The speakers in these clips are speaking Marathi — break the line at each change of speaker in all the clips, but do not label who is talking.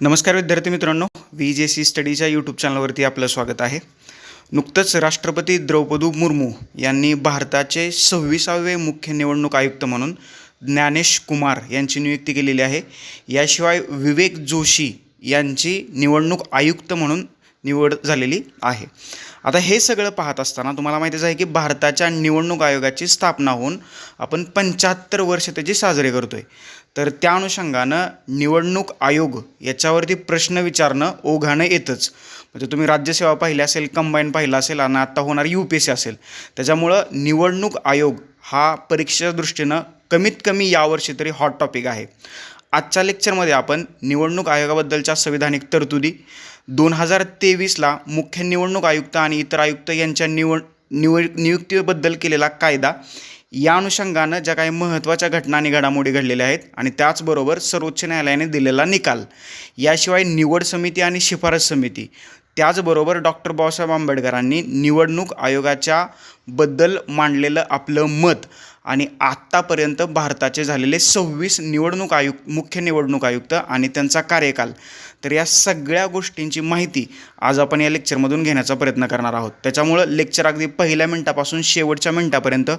नमस्कार विद्यार्थी मित्रांनो व्ही जे सी स्टडीच्या यूट्यूब चॅनलवरती आपलं स्वागत आहे. नुकतंच राष्ट्रपती द्रौपदी मुर्मू यांनी भारताचे सव्वीसावे मुख्य निवडणूक आयुक्त म्हणून ज्ञानेश कुमार यांची नियुक्ती केलेली आहे. याशिवाय विवेक जोशी यांची निवडणूक आयुक्त म्हणून निवड झालेली आहे. आता हे सगळं पाहत असताना तुम्हाला माहितीच आहे की भारताच्या निवडणूक आयोगाची स्थापना होऊन आपण पंच्याहत्तर वर्ष त्याची साजरे करतो आहे तर त्या अनुषंगानं निवडणूक आयोग याच्यावरती प्रश्न विचारणं ओघानं येतच. म्हणजे तुम्ही राज्यसेवा पाहिली असेल कंबाईन पाहिलं असेल आणि आत्ता होणार यू पी एस सी असेल. त्याच्यामुळं निवडणूक आयोग हा परीक्षेच्या दृष्टीनं कमीत कमी यावर्षी तरी हॉट टॉपिक आहे. आजच्या लेक्चरमध्ये आपण निवडणूक आयोगाबद्दलच्या संविधानिक तरतुदी दोन हजार तेवीसला मुख्य निवडणूक आयुक्त आणि इतर आयुक्त यांच्या निवड निवड नियुक्तीबद्दल केलेला कायदा या अनुषंगानं ज्या काही महत्त्वाच्या घटना आणि घडामोडी घडलेल्या आहेत आणि त्याचबरोबर सर्वोच्च न्यायालयाने दिलेला निकाल याशिवाय निवड समिती आणि शिफारस समिती त्याचबरोबर डॉक्टर बाबासाहेब आंबेडकरांनी निवडणूक आयोगाच्या बद्दल मांडलेलं आपलं मत आणि आत्तापर्यंत भारताचे झालेले सव्वीस निवडणूक आयुक्त मुख्य निवडणूक आयुक्त आणि त्यांचा कार्यकाल तर या सगळ्या गोष्टींची माहिती आज आपण या लेक्चरमधून घेण्याचा प्रयत्न करणार आहोत. त्याच्यामुळं लेक्चर अगदी पहिल्या मिनटापासून शेवटच्या मिनटापर्यंत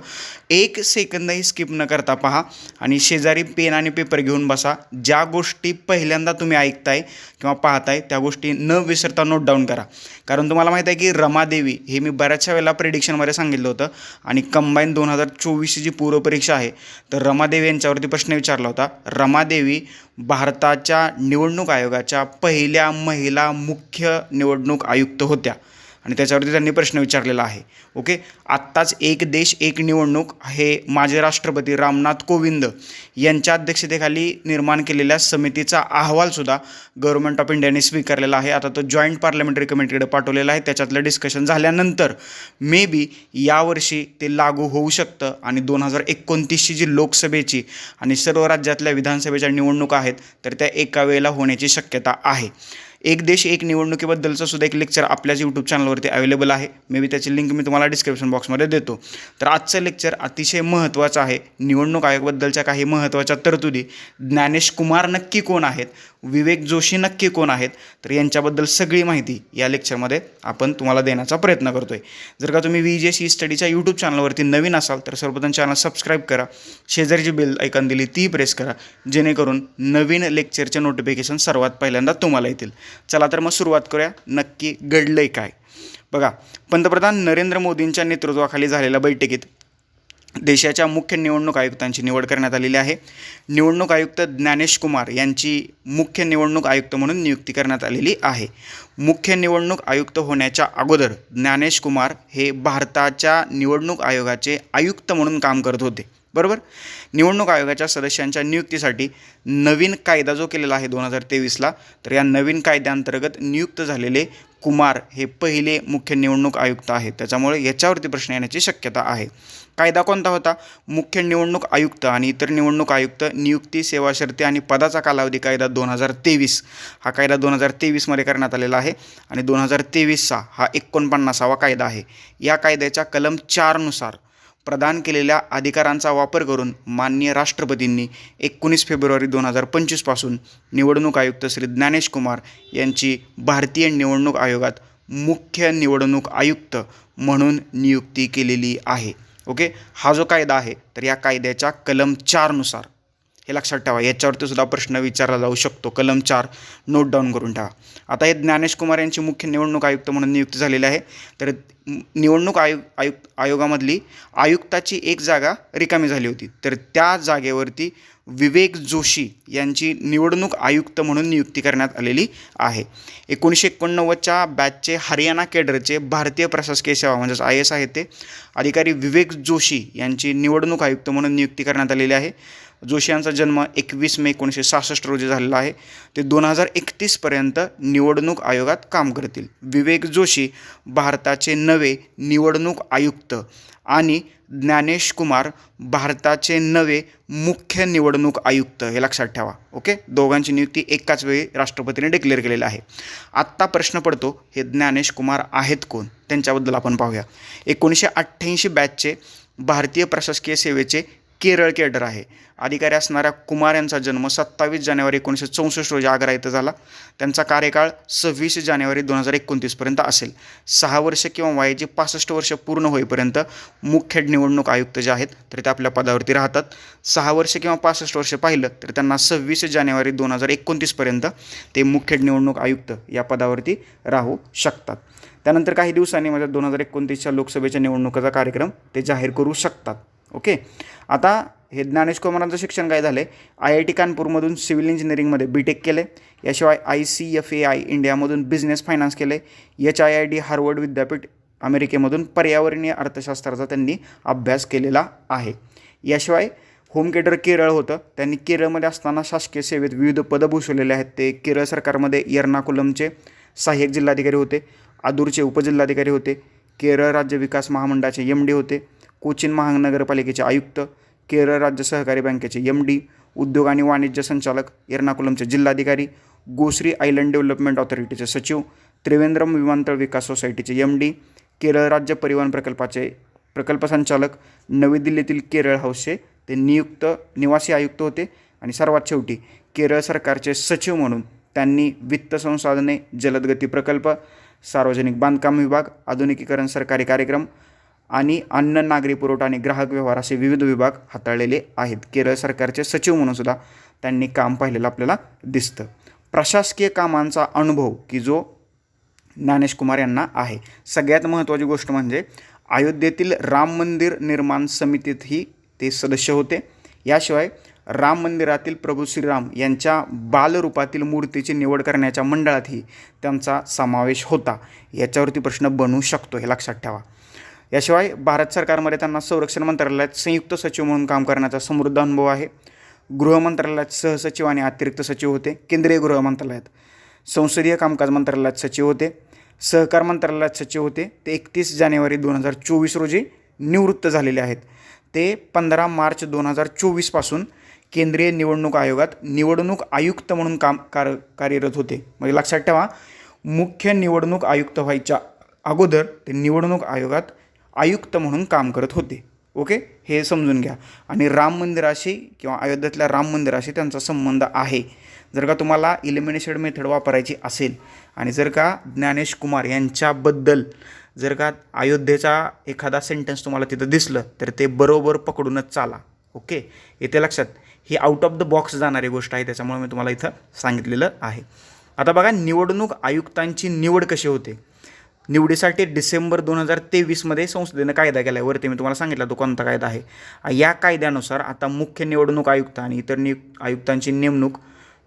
एक सेकंदही स्किप न करता पहा आणि शेजारी पेन आणि पेपर घेऊन बसा. ज्या गोष्टी पहिल्यांदा तुम्ही ऐकताय किंवा पाहताय त्या गोष्टी न विसरता नोट डाऊन करा. कारण तुम्हाला माहीत आहे की रमादेवी हे मी बऱ्याचशा वेळेला प्रेडिक्शनमध्ये सांगितलं होतं आणि कंबाईन दोन हजार चोवीसची जी पूर्वपरीक्षा आहे तर रमादेवी यांच्यावरती प्रश्न विचारला होता. रमादेवी भारताच्या निवडणूक आयोगाच्या पहिल्या महिला मुख्य निवडणूक आयुक्त होत्या. आणि त्याच्यावरती त्यांनी प्रश्न विचारलेला आहे. ओके? आत्ताच एक देश एक निवडणूक हे माजी राष्ट्रपती रामनाथ कोविंद यांच्या अध्यक्षतेखाली निर्माण केलेल्या समितीचा अहवालसुद्धा गव्हर्नमेंट ऑफ इंडियाने स्वीकारलेला आहे. आता तो जॉईंट पार्लमेंटरी कमिटीकडे पाठवलेला आहे. त्याच्यातलं डिस्कशन झाल्यानंतर मे बी यावर्षी ते लागू होऊ शकतं आणि दोन हजार एकोणतीसची जी लोकसभेची आणि सर्व राज्यातल्या विधानसभेच्या निवडणुका आहेत तर त्या एका वेळेला होण्याची शक्यता आहे. एक देश एक निवडणुकीबद्दलचं सुद्धा एक लेक्चर आपल्याच यूट्यूब चॅनलवरती अवेलेबल आहे. मे बी त्याची लिंक मी तुम्हाला डिस्क्रिप्शन बॉक्समध्ये देतो. तर आजचं लेक्चर अतिशय महत्त्वाचं आहे. निवडणूक आयोगाबद्दलच्या काही महत्त्वाच्या तरतुदी ज्ञानेश कुमार नक्की कोण आहेत? विवेक जोशी नक्की कोण आहेत तर यांच्याबद्दल सगळी माहिती या लेक्चरमध्ये आपण तुम्हाला देण्याचा प्रयत्न करतो आहे जर का तुम्ही व्ही जे सी स्टडीच्या यूट्यूब चॅनलवरती नवीन असाल तर सर्वप्रथम चॅनल सबस्क्राईब करा. शेजारची बेल ऐकन दिली ती प्रेस करा. जेणेकरून नवीन लेक्चरचे नोटिफिकेशन सर्वात पहिल्यांदा तुम्हाला येतील. चला तर मग सुरुवात करूया. नक्की घडलं आहे काय? बघा पंतप्रधान नरेंद्र मोदींच्या नेतृत्वाखाली झालेल्या बैठकीत देशाच्या मुख्य निवडणूक आयुक्तांची निवड करण्यात आलेली आहे. निवडणूक आयुक्त ज्ञानेश कुमार यांची मुख्य निवडणूक आयुक्त म्हणून नियुक्ती करण्यात आलेली आहे. मुख्य निवडणूक आयुक्त होण्याच्या अगोदर ज्ञानेश कुमार हे भारताच्या निवडणूक आयोगाचे आयुक्त म्हणून काम करत होते. बरोबर? निवडणूक आयोगाच्या सदस्यांच्या नियुक्तीसाठी नवीन कायदा जो केलेला आहे दोन हजार तेवीसला तर या नवीन कायद्याअंतर्गत नियुक्त झालेले कुमार हे पहिले मुख्य निवडणूक आयुक्त आहेत. त्याच्यामुळे याच्यावरती प्रश्न येण्याची शक्यता आहे. कायदा कोणता होता? मुख्य निवडणूक आयुक्त आणि इतर निवडणूक आयुक्त नियुक्ती सेवा शर्ती आणि पदाचा कालावधी कायदा दोन हजार तेवीस. हा कायदा दोन हजार तेवीसमध्ये करण्यात आलेला आहे आणि दोन हजार तेवीसचा हा एकोणपन्नासावा कायदा आहे. या कायद्याच्या कलम चारनुसार प्रदान केलेल्या अधिकारांचा वापर करून माननीय राष्ट्रपतींनी एकोणीस फेब्रुवारी दोन हजार पंचवीसपासून निवडणूक आयुक्त श्री ज्ञानेश कुमार यांची भारतीय निवडणूक आयोगात मुख्य निवडणूक आयुक्त म्हणून नियुक्ती केलेली आहे. ओके? हा जो कायदा आहे तर या कायद्याच्या कलम चारनुसार हे लक्षात ठेवा. याच्यावरती सुद्धा प्रश्न विचारला जाऊ शकतो. कलम चार नोट डाऊन करून ठेवा. आता हे ज्ञानेश कुमार यांची मुख्य निवडणूक आयुक्त म्हणून नियुक्ती झालेली आहे. तर निवडणूक आयु आयुक्त आयोगामधली आयुक्ताची एक जागा रिकामी झाली होती. तर त्या जागेवरती विवेक जोशी यांची निवडणूक आयुक्त म्हणून नियुक्ती करण्यात आलेली आहे. एकोणीसशे एकोणनव्वदच्या बॅचचे हरियाणा केडरचे भारतीय प्रशासकीय सेवा म्हणजेच आय एस आहे ते अधिकारी विवेक जोशी यांची निवडणूक आयुक्त म्हणून नियुक्ती करण्यात आलेली आहे. जोशी यांचा जन्म एकवीस मे एकोणीसशे सहासष्ट रोजी झालेला आहे. ते दोन हजार एकतीसपर्यंत निवडणूक आयोगात काम करतील. विवेक जोशी भारताचे नवे निवडणूक आयुक्त आणि ज्ञानेश कुमार भारताचे नवे मुख्य निवडणूक आयुक्त हे लक्षात ठेवा. ओके? दोघांची नियुक्ती एकाच वेळी राष्ट्रपतीने डिक्लेअर केलेली आहे. आत्ता प्रश्न पडतो हे ज्ञानेश कुमार आहेत कोण? त्यांच्याबद्दल आपण पाहूया. एकोणीसशे अठ्ठ्याऐंशी बॅचचे भारतीय प्रशासकीय सेवेचे केरळ केडर आहे. अधिकारी असणाऱ्या कुमार यांचा जन्म सत्तावीस जानेवारी एकोणीसशे चौसष्ट रोजी आग्रा इथं झाला. त्यांचा कार्यकाळ सव्वीस जानेवारी दोन हजार एकोणतीसपर्यंत असेल. सहा वर्ष किंवा वयाची पासष्ट वर्ष पूर्ण होईपर्यंत मुख्य निवडणूक आयुक्त जे आहेत तर ते आपल्या पदावरती राहतात. सहा वर्ष किंवा पासष्ट वर्ष पाहिलं तर त्यांना सव्वीस जानेवारी दोन हजार एकोणतीसपर्यंत ते मुख्य निवडणूक आयुक्त या पदावरती राहू शकतात. त्यानंतर काही दिवसांनी म्हणजे दोन हजार एकोणतीसच्या लोकसभेच्या निवडणुकीचा कार्यक्रम ते जाहीर करू शकतात. ओके? आता हे ज्ञानेश कुमारांचं शिक्षण काय झालं आहे आय आय टी कानपूरमधून सिव्हिल इंजिनिअरिंगमध्ये बी टेक केले याशिवाय I C F A I इंडियामधून business finance केले H I I D Harvard विद्यापीठ अमेरिकेमधून पर्यावरणीय अर्थशास्त्राचा त्यांनी अभ्यास केलेला आहे. याशिवाय होम केटर केरळ होतं. त्यांनी केरळमध्ये असताना शासकीय सेवेत विविध पदं भूषवलेले आहेत. ते केरळ सरकारमध्ये एर्नाकुलमचे सहाय्यक जिल्हाधिकारी होते. आदूरचे उपजिल्हाधिकारी होते. केरळ राज्य विकास महामंडळाचे एम डी होते. कोचीन महानगरपालिकेचे आयुक्त केरळ राज्य सहकारी बँकेचे एम डी उद्योग आणि वाणिज्य संचालक एर्नाकुलमचे जिल्हाधिकारी गोश्री आयलंड डेव्हलपमेंट ऑथॉरिटीचे सचिव त्रिवेंद्रम विमानतळ विकास सोसायटीचे एम डी केरळ राज्य परिवहन प्रकल्पाचे प्रकल्प संचालक नवी दिल्लीतील केरळ हाऊसचे ते नियुक्त निवासी आयुक्त होते आणि सर्वात शेवटी केरळ सरकारचे सचिव म्हणून त्यांनी वित्त संसाधने जलदगती प्रकल्प सार्वजनिक बांधकाम विभाग आधुनिकीकरण सरकारी कार्यक्रम आणि अन्न नागरी पुरवठा आणि ग्राहक व्यवहार असे विविध विभाग हाताळलेले आहेत. केरळ सरकारचे सचिव म्हणून सुद्धा त्यांनी काम पाहिलेलं आपल्याला दिसतं. प्रशासकीय कामांचा अनुभव की जो ज्ञानेश कुमार यांना आहे. सगळ्यात महत्त्वाची गोष्ट म्हणजे अयोध्येतील राम मंदिर निर्माण समितीतही ते सदस्य होते. याशिवाय राम मंदिरातील प्रभू श्रीराम यांच्या बालरूपातील मूर्तीची निवड करण्याच्या मंडळातही त्यांचा समावेश होता. याच्यावरती प्रश्न बनवू शकतो हे लक्षात ठेवा. याशिवाय भारत सरकारमध्ये त्यांना संरक्षण मंत्रालयात संयुक्त सचिव म्हणून काम करण्याचा समृद्ध अनुभव आहे. गृह मंत्रालयात सहसचिव आणि अतिरिक्त सचिव होते. केंद्रीय गृह मंत्रालयात संसदीय कामकाज मंत्रालयात सचिव होते. सहकार मंत्रालयात सचिव होते. ते एकतीस जानेवारी दोन हजार चोवीस रोजी निवृत्त झालेले आहेत. ते पंधरा मार्च दोन हजार चोवीसपासून केंद्रीय निवडणूक आयोगात निवडणूक आयुक्त म्हणून काम कार कार्यरत होते. म्हणजे लक्षात ठेवा मुख्य निवडणूक आयुक्त व्हायच्या अगोदर ते निवडणूक आयोगात आयुक्त म्हणून काम करत होते. ओके? हे समजून घ्या. आणि राम मंदिराशी किंवा अयोध्येतल्या राम मंदिराशी त्यांचा संबंध आहे. जर का तुम्हाला इलिमिनेशन मेथड वापरायची असेल आणि जर का ज्ञानेश कुमार यांच्याबद्दल जर का अयोध्येचा एखादा सेंटेन्स तुम्हाला तिथं दिसलं तर ते बरोबर पकडूनच चाला. ओके? येते लक्षात. ही आउट ऑफ द बॉक्स जाणारी गोष्ट आहे त्याच्यामुळे मी तुम्हाला इथं सांगितलेलं आहे. आता बघा निवडणूक आयुक्तांची निवड कशी होते? निवडीसाठी डिसेंबर दोन हजार तेवीसमध्ये संसदेनं कायदा केला आहे वरती मी तुम्हाला सांगितला तो कोणता कायदा आहे? या कायद्यानुसार आता मुख्य निवडणूक आयुक्त आणि इतर नियु आयुक्तांची नेमणूक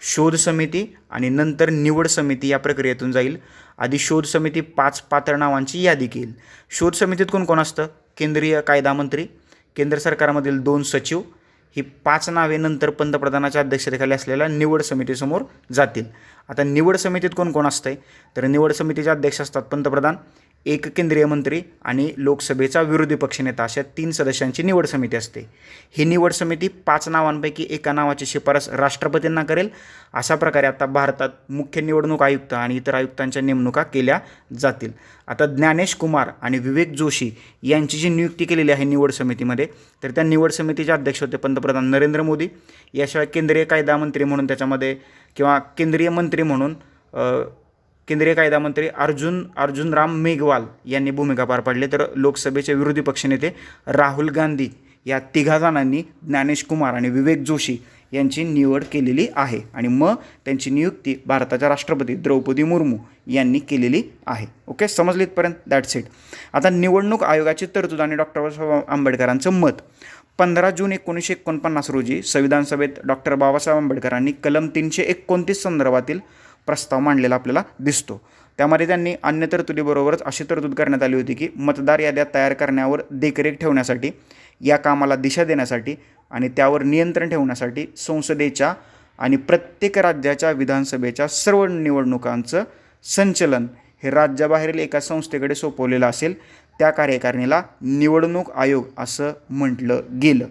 शोध समिती आणि नंतर निवड समिती या प्रक्रियेतून जाईल. आधी शोध समिती पाच पात्र नावांची यादी केली शोध समितीत कोण कोण असतं? केंद्रीय कायदा मंत्री केंद्र सरकारमधील दोन सचिव ही पाच नावे नंतर पंतप्रधानाच्या अध्यक्षतेखाली असलेल्या निवड समितीसमोर जातील. आता निवड समितीत कोण कोण असतंय? तर निवड समितीचे अध्यक्ष असतात पंतप्रधान एक केंद्रीय मंत्री आणि लोकसभेचा विरोधी पक्षनेता अशा तीन सदस्यांची निवड समिती असते. ही निवड समिती पाच नावांपैकी एका नावाची शिफारस राष्ट्रपतींना करेल. अशा प्रकारे आता भारतात मुख्य निवडणूक आयुक्त आणि इतर आयुक्तांच्या नेमणुका केल्या जातील. आता ज्ञानेश कुमार आणि विवेक जोशी यांची जी नियुक्ती केलेली आहे निवड समितीमध्ये तर त्या निवड समितीचे अध्यक्ष होते पंतप्रधान नरेंद्र मोदी. याशिवाय केंद्रीय कायदा मंत्री म्हणून त्याच्यामध्ये किंवा केंद्रीय मंत्री म्हणून केंद्रीय कायदा मंत्री अर्जुन अर्जुन राम मेघवाल यांनी भूमिका पार पाडली. तर लोकसभेचे विरोधी पक्षनेते राहुल गांधी या तिघा जणांनी ज्ञानेश कुमार आणि विवेक जोशी यांची निवड केलेली आहे. आणि मग त्यांची नियुक्ती भारताच्या राष्ट्रपती द्रौपदी मुर्मू यांनी केलेली आहे. ओके? समजले इथपर्यंत? दॅट्स इट आता निवडणूक आयोगाची तरतूद आणि डॉक्टर बाबासाहेब आंबेडकरांचं मत. पंधरा जून एकोणीसशे एकोणपन्नास रोजी संविधान सभेत डॉक्टर बाबासाहेब आंबेडकरांनी कलम तीनशे एकोणतीस संदर्भातील प्रस्ताव मांडलेला आपल्याला दिसतो. त्यामध्ये त्यांनी अन्य तरतुदीबरोबरच अशी तरतूद करण्यात आली होती की मतदार याद्या तयार करण्यावर देखरेख ठेवण्यासाठी या कामाला दिशा देण्यासाठी आणि त्यावर नियंत्रण ठेवण्यासाठी संसदेच्या आणि प्रत्येक राज्याच्या विधानसभेच्या सर्व निवडणुकांचं संचलन हे राज्याबाहेरील एका संस्थेकडे सोपवलेलं असेल त्या कार्यकारिणीला निवडणूक आयोग असं म्हटलं गेलं.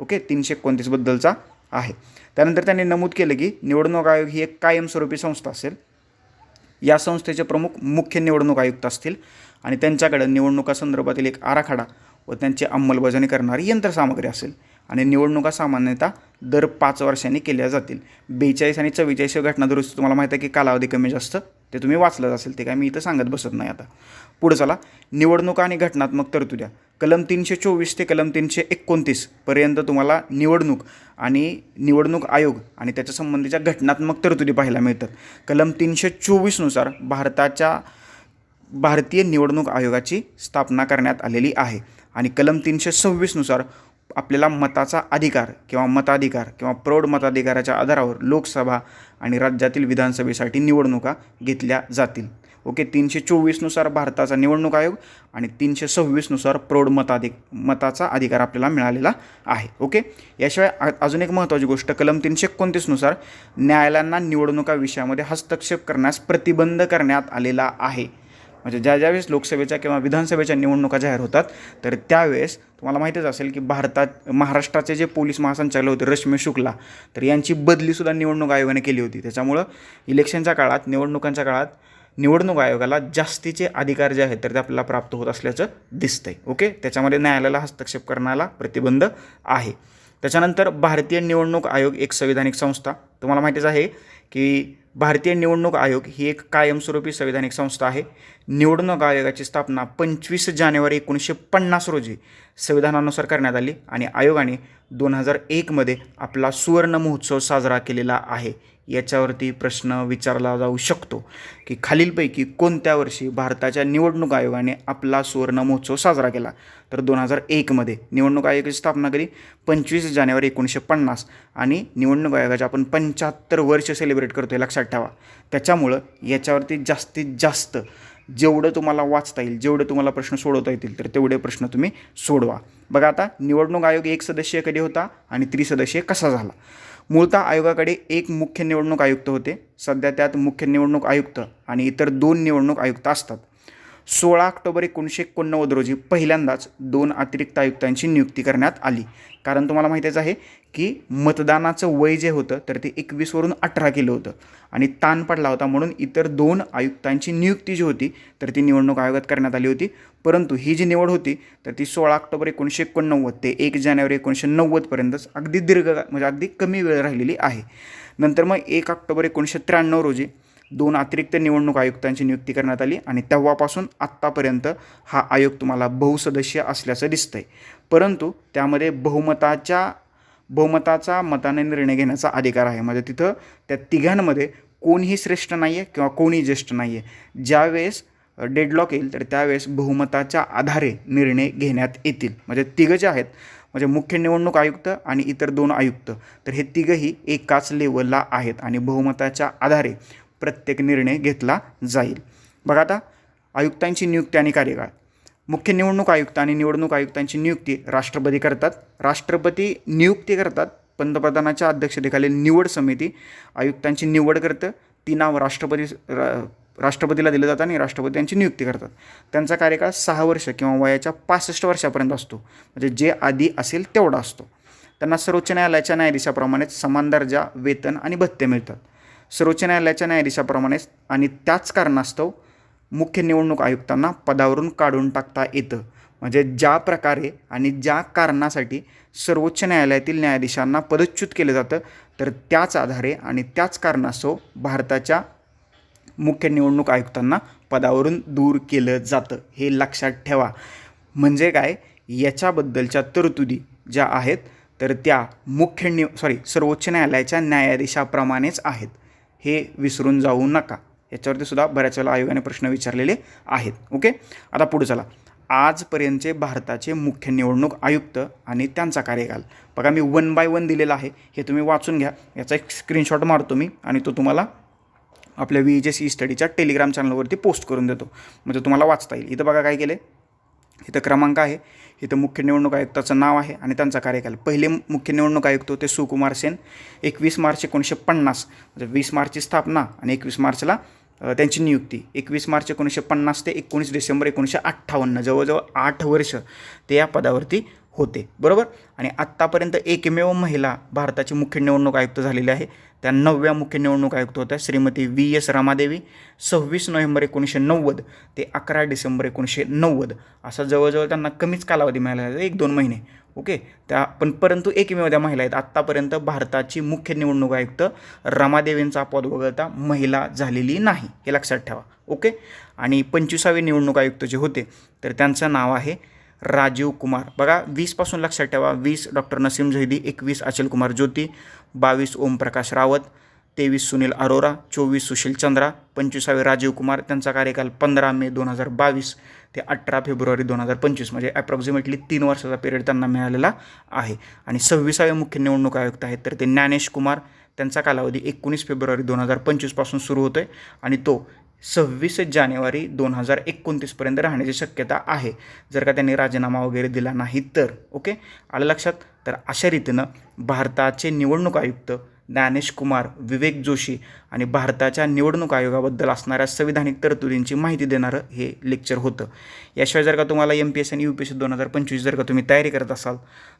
ओके? तीनशे एकोणतीसबद्दलचा आहे. त्यानंतर त्यांनी नमूद केलं की निवडणूक आयोग ही एक कायमस्वरूपी संस्था असेल. या संस्थेचे प्रमुख मुख्य निवडणूक आयुक्त असतील आणि त्यांच्याकडे निवडणुकासंदर्भातील एक आराखडा व त्यांची अंमलबजावणी करणारी यंत्रसामग्री असेल. आणि निवडणुका सामान्यतः दर पाच वर्षांनी केल्या जातील. बेचाळीस आणि चव्वेचाळीस घटना दुरुस्त तुम्हाला माहिती आहे की कालावधी कमी जास्त ते तुम्ही वाचलंच असेल ते काय मी इथं सांगत बसत नाही आता. पुढे चला. निवडणुका आणि घटनात्मक तरतुद्या कलम तीनशे चोवीस ते कलम तीनशे एकोणतीस पर्यंत तुम्हाला निवडणूक आणि निवडणूक आयोग आणि त्याच्या संबंधीच्या घटनात्मक तरतुदी पाहायला मिळतात. कलम तीनशे चोवीसनुसार भारताच्या भारतीय निवडणूक आयोगाची स्थापना करण्यात आलेली आहे. आणि कलम तीनशे सव्वीसनुसार आपल्याला मताचा अधिकार किंवा मताधिकार किंवा प्रौढ मताधिकाराच्या आधारावर लोकसभा आणि राज्यातील विधानसभेसाठी निवडणुका घेतल्या जातील. ओके तीनशे चोवीसनुसार भारताचा निवडणूक आयोग आणि तीनशे सव्वीसनुसार प्रौढ मताधिक मताचा अधिकार आपल्याला मिळालेला आहे. ओके याशिवाय अजून एक महत्त्वाची गोष्ट कलम तीनशे एकोणतीसनुसार न्यायालयांना निवडणुका विषयामध्ये हस्तक्षेप करण्यास प्रतिबंध करण्यात आलेला आहे. म्हणजे ज्या ज्यावेळेस लोकसभेच्या किंवा विधानसभेच्या निवडणुका जाहीर होतात तर त्यावेळेस तुम्हाला माहितीच असेल की भारतात महाराष्ट्राचे जे पोलीस महासंचालक होते रश्मी शुक्ला तर यांची बदलीसुद्धा निवडणूक आयोगाने केली होती. त्याच्यामुळं इलेक्शनच्या काळात निवडणुकांच्या काळात निवडणूक आयोगाला जास्तीचे अधिकार जे आहेत तर ते आपल्याला प्राप्त होत असल्याचं दिसतंय. ओके? त्याच्यामध्ये न्यायालयाला हस्तक्षेप करण्याला प्रतिबंध आहे. त्याच्यानंतर भारतीय निवडणूक आयोग एक संविधानिक संस्था. तुम्हाला माहितीच आहे की भारतीय निवडणूक आयोग ही एक कायमस्वरूपी संविधानिक संस्था आहे. निवडणूक आयोगाची स्थापना पंचवीस जानेवारी एकोणीसशे पन्नास रोजी संविधानानुसार करण्यात आली आणि आयोगाने दोन हजार एकमध्ये आपला सुवर्ण महोत्सव साजरा केलेला आहे. याच्यावरती प्रश्न विचारला जाऊ शकतो की खालीलपैकी कोणत्या वर्षी भारताच्या निवडणूक आयोगाने आपला सुवर्ण महोत्सव साजरा केला? तर दोन हजार एकमध्ये निवडणूक आयोगाची स्थापना कधी पंचवीस जानेवारी एकोणीसशे पन्नास आणि निवडणूक आयोगाचे आपण पंच्याहत्तर वर्ष सेलिब्रेट करतो आहे लक्षात ठेवा. त्याच्यामुळं याच्यावरती जास्तीत जास्त जेवढं तुम्हाला वाचता येईल जेवढे तुम्हाला प्रश्न सोडवता येतील तर तेवढे प्रश्न तुम्ही सोडवा. बघा आता निवडणूक आयोग एक सदस्यीय कधी होता आणि त्रिसदस्यीय कसा झाला? मूळतः आयोगाकडे एक मुख्य निवडणूक आयुक्त होते. सध्या त्यात मुख्य निवडणूक आयुक्त आणि इतर दोन निवडणूक आयुक्त असतात. सोळा ऑक्टोबर एकोणीसशे एकोणनव्वद रोजी पहिल्यांदाच दोन अतिरिक्त आयुक्तांची नियुक्ती करण्यात आली. कारण तुम्हाला माहितीच आहे की मतदानाचं वय जे होतं तर ते एकवीसवरून अठरा केलं होतं. आणि ताण पडला होता म्हणून इतर दोन आयुक्तांची नियुक्ती जी होती तर ती निवडणूक आयोगात करण्यात आली होती. परंतु ही जी निवड होती तर ती सोळा ऑक्टोबर एकोणीसशे एकोणनव्वद ते एक जानेवारी एकोणीसशे नव्वदपर्यंतच अगदी दीर्घ म्हणजे अगदी कमी वेळ राहिलेली आहे. नंतर मग एक ऑक्टोबर एकोणीसशे त्र्याण्णव रोजी दोन अतिरिक्त निवडणूक आयुक्तांची नियुक्ती करण्यात आली आणि तेव्हापासून आत्तापर्यंत हा आयोग तुम्हाला बहुसदस्य असल्याचं दिसतंय. परंतु त्यामध्ये बहुमताच्या बहुमताचा मताने निर्णय घेण्याचा अधिकार आहे. म्हणजे तिथं त्या तिघांमध्ये कोणीही श्रेष्ठ नाही आहे किंवा कोणीही ज्येष्ठ नाही आहे ज्यावेळेस डेडलॉक येईल तर त्यावेळेस बहुमताच्या आधारे निर्णय घेण्यात येतील. म्हणजे तिघं जे आहेत म्हणजे मुख्य निवडणूक आयुक्त आणि इतर दोन आयुक्त तर हे तिघंही एकाच लेवलला आहेत आणि बहुमताच्या आधारे प्रत्येक निर्णय घेतला जाईल. बघा आता आयुक्तांची नियुक्ती आणि कार्यकाळ. मुख्य निवडणूक आयुक्त आणि निवडणूक आयुक्तांची नियुक्ती राष्ट्रपती करतात. राष्ट्रपती नियुक्ती करतात. पंतप्रधानाच्या अध्यक्षतेखाली निवड समिती आयुक्तांची निवड करतं. ती नाव राष्ट्रपती रा राष्ट्रपतीला दिलं जातं आणि राष्ट्रपती यांची नियुक्ती करतात. त्यांचा कार्यकाळ सहा वर्ष किंवा वयाच्या पासष्ट वर्षापर्यंत असतो. म्हणजे जे आधी असेल तेवढा असतो. त्यांना सर्वोच्च न्यायालयाच्या न्यायाधीशाप्रमाणेच समान दर्जा वेतन आणि भत्ते मिळतात. सर्वोच्च न्यायालयाच्या न्यायाधीशाप्रमाणेच आणि त्याच कारणास्तव मुख्य निवडणूक आयुक्तांना पदावरून काढून टाकता येतं. म्हणजे ज्या प्रकारे आणि ज्या कारणासाठी सर्वोच्च न्यायालयातील न्यायाधीशांना पदच्युत केलं जातं तर त्याच आधारे आणि त्याच कारणास्तव भारताच्या मुख्य निवडणूक आयुक्तांना पदावरून दूर केलं जातं हे लक्षात ठेवा. म्हणजे काय? याच्याबद्दलच्या तरतुदी ज्या आहेत तर त्या मुख्य निव सॉरी सर्वोच्च न्यायालयाच्या न्यायाधीशाप्रमाणेच आहेत. हे विसरून जाऊ नका. याच्यावरती सुद्धा बऱ्याच वेळेला आयोगाने प्रश्न विचारलेले आहेत. ओके? आता पुढे चला. आजपर्यंतचे भारताचे मुख्य निवडणूक आयुक्त आणि त्यांचा कार्यकाल. बघा मी वन बाय वन दिलेला आहे. हे तुम्ही वाचून घ्या. याचा एक स्क्रीनशॉट मारतो मी आणि तो तुम्हाला आपल्या व्ही जे सी स्टडीच्या टेलिग्राम चॅनलवरती पोस्ट करून देतो. म्हणजे तुम्हाला वाचता येईल. इथं बघा काय केलं इथं क्रमांक आहे. इथं मुख्य निवडणूक आयुक्ताचं नाव आहे आणि त्यांचा कार्यकाल. पहिले मुख्य निवडणूक आयुक्त होते सुकुमार सेन. एकवीस मार्च एकोणीसशे पन्नास म्हणजे वीस मार्चची स्थापना आणि एकवीस मार्चला त्यांची नियुक्ती. एकवीस मार्च एकोणीसशे पन्नास ते एकोणीस डिसेंबर एकोणीसशे अठ्ठावन्न जवळजवळ आठ वर्ष ते या पदावरती होते. बरोबर? आणि आत्तापर्यंत एकमेव महिला भारताची मुख्य निवडणूक आयुक्त झालेली आहे. त्या नवव्या मुख्य निवडणूक आयुक्त होत्या श्रीमती व्ही एस रामादेवी. सव्वीस नोव्हेंबर एकोणीसशे नव्वद ते अकरा डिसेंबर एकोणीसशे नव्वद. असा जवळजवळ त्यांना कमीच कालावधी मिळाला एक दोन महिने. ओके? त्या पण परंतु एकमेव त्या महिला आहेत. आत्तापर्यंत भारताची मुख्य निवडणूक आयुक्त रमादेवींचा पद वगळता महिला झालेली नाही हे लक्षात ठेवा. ओके? आणि पंचवीसावे निवडणूक आयुक्त जे होते तर त्यांचं नाव आहे राजीव कुमार. बघा वीसपासून लक्षात ठेवा वीस डॉक्टर नसीम झैदी एकवीस अचल कुमार ज्योती बावीस ओमप्रकाश रावत तेवीस सुनील अरोरा चोवीस सुशील चंद्रा पंचवीसावे राजीव कुमार त्यांचा कार्यकाल पंधरा मे दोन हजार बावीस ते अठरा फेब्रुवारी दोन हजार पंचवीस म्हणजे ॲप्रॉक्सिमेटली तीन वर्षाचा पिरियड त्यांना मिळालेला आहे. आणि सव्वीसावे मुख्य निवडणूक आयुक्त आहेत तर ते ज्ञानेश कुमार त्यांचा कालावधी एकोणीस फेब्रुवारी दोन हजार पंचवीसपासून सुरू होतो आहे आणि तो सव्वीस जानेवारी दोन हजार एकोणतीसपर्यंत राहण्याची शक्यता आहे. जर का त्यांनी राजीनामा वगैरे दिला नाही तर ओके? आलं लक्षात? तर अशा रीतीनं भारताचे निवडणूक आयुक्त ज्ञानेश कुमार विवेक जोशी आणि भारताच्या निवडणूक आयोगाबद्दल असणाऱ्या संविधानिक तरतुदींची माहिती देणारं हे लेक्चर होतं. याशिवाय जर का तुम्हाला एम पी एस आणि यू पी एस दोन हजार पंचवीस जर का तुम्ही तयारी करत असाल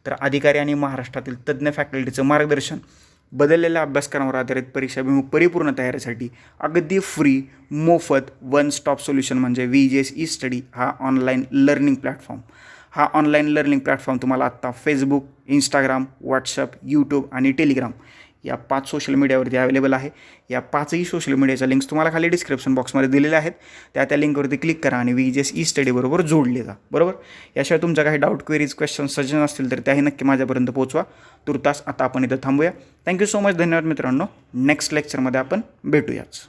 तर अधिकारी आणि महाराष्ट्रातील तज्ज्ञ फॅकल्टीचं मार्गदर्शन बदललेल्या अभ्यासक्रमावर आधारित परीक्षाभिमुख परिपूर्ण तयारीसाठी अगदी फ्री मोफत वन स्टॉप सोल्युशन म्हणजे V G S E study हा ऑनलाईन लर्निंग प्लॅटफॉर्म हा ऑनलाईन लर्निंग प्लॅटफॉर्म तुम्हाला आत्ता फेसबुक इंस्टाग्राम व्हॉट्सअप यूट्यूब आणि टेलिग्राम या पाच सोशल मीडियावरती अवेलेबल आहे. या पाचही सोशल मीडियाच्या लिंक्स तुम्हाला खाली डिस्क्रिप्शन बॉक्समध्ये दिलेल्या आहेत. त्या त्या लिंकवरती क्लिक करा आणि व्ही जी एस ई स्टडीबरोबर जोडले जा. बरोबर? याशिवाय तुमच्या काही डाऊट क्वेरीज क्वेश्चन सजेशन असतील तर त्याही नक्की माझ्यापर्यंत पोहोचवा. तुर्तास आता आपण इथं थांबूया. थँक्यू सो मच धन्यवाद मित्रांनो. नेक्स्ट लेक्चरमध्ये आपण भेटूयाच.